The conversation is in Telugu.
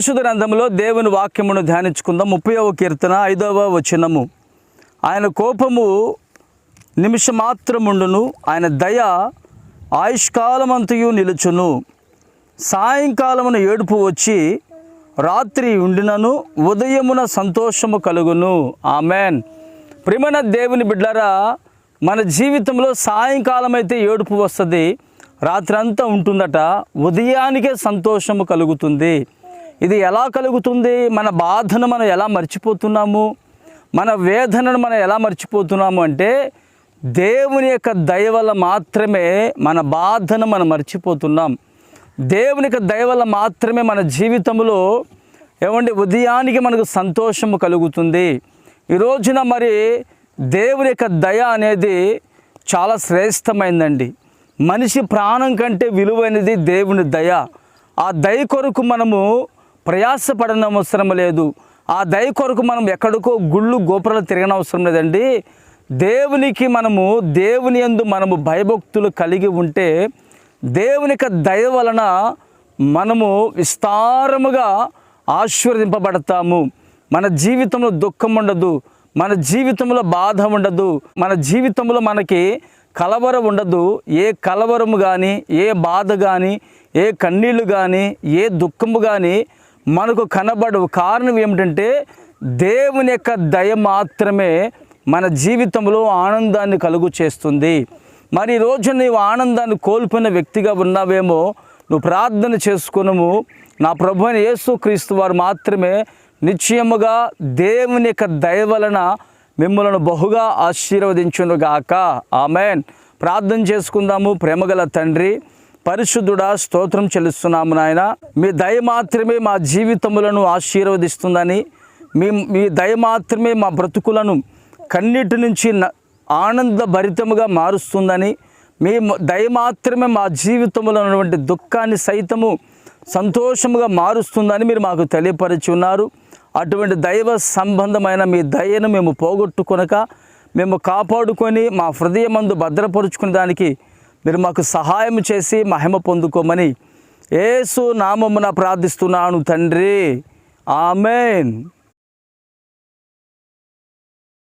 పరిశుద్ధ గ్రంథంలో దేవుని వాక్యమును ధ్యానించుకుందాం. ముప్పైవ కీర్తన ఐదవ వచనము. ఆయన కోపము నిమిషమాత్రముండును ఆయన దయ ఆయుష్కాలమంతయు నిలుచును. సాయంకాలమున ఏడుపు వచ్చి రాత్రి ఉండినను ఉదయమున సంతోషము కలుగును. ఆమెన్. ప్రిమణ దేవుని బిడ్డరా మన జీవితంలో సాయంకాలం అయితే ఏడుపు వస్తుంది రాత్రి అంతా ఉంటుందట ఉదయానికే సంతోషము కలుగుతుంది. ఇది ఎలా కలుగుతుంది? మన బాధను మనం ఎలా మర్చిపోతున్నాము? మన వేదనను మనం ఎలా మర్చిపోతున్నాము అంటే దేవుని యొక్క దయ వల్ల మాత్రమే మన బాధను మనం మర్చిపోతున్నాం. దేవుని యొక్క దయ వల్ల మాత్రమే మన జీవితంలో ఏమండి ఉదయానికి మనకు సంతోషము కలుగుతుంది. ఈ రోజున మరి దేవుని యొక్క దయ అనేది చాలా శ్రేష్టమైందండి. మనిషి ప్రాణం కంటే విలువైనది దేవుని దయ. ఆ దయ కొరకు మనము ప్రయాసపడన అవసరం లేదు. ఆ దయ కొరకు మనం ఎక్కడికో గుళ్ళు గోపురాలు తిరగన అవసరం లేదండి. దేవునికి మనము దేవుని యందు మనము భయభక్తులు కలిగి ఉంటే దేవుని యొక్క దయ వలన మనము విస్తారముగా ఆశీర్వదింపబడతాము. మన జీవితంలో దుఃఖం ఉండదు మన జీవితంలో బాధ ఉండదు మన జీవితంలో మనకి కలవరం ఉండదు. ఏ కలవరము కానీ ఏ బాధ కానీ ఏ కన్నీళ్ళు కానీ ఏ దుఃఖము కానీ మనకు కనబడవు కారణం ఏమిటంటే దేవుని యొక్క దయ మాత్రమే మన జీవితంలో ఆనందాన్ని కలుగు చేస్తుంది. మరి రోజు నీవు ఆనందాన్ని కోల్పోయిన వ్యక్తిగా ఉన్నావేమో నువ్వు ప్రార్థన చేసుకునము. నా ప్రభు అయిన యేసు క్రీస్తు వారు మాత్రమే నిశ్చయముగా దేవుని యొక్క దయ వలన మిమ్మలను బహుగా ఆశీర్వదించునుగాక. ఆమెన్. ప్రార్థన చేసుకుందాము. ప్రేమగల తండ్రి పరిశుద్ధుడా స్తోత్రం చెల్లిస్తున్నాము నాయన. మీ దయ మాత్రమే మా జీవితములను ఆశీర్వదిస్తుందని మీ మీ దయ మాత్రమే మా బ్రతుకులను కన్నిటి నుంచి న- ఆనందభరితముగా మారుస్తుందని మీ దయ మాత్రమే మా జీవితంలో ఉన్నటువంటి దుఃఖాన్ని సైతము సంతోషముగా మారుస్తుందని మీరు మాకు తెలియపరిచి ఉన్నారు. అటువంటి దైవ సంబంధమైన మీ దయను మేము పోగొట్టుకొనక మేము కాపాడుకొని మా హృదయమందు భద్రపరుచుకునే దానికి మీరు మాకు సహాయం చేసి మహిమ పొందుకోమని ఏసు నామమున ప్రార్థిస్తున్నాను తండ్రి. ఆమెన్.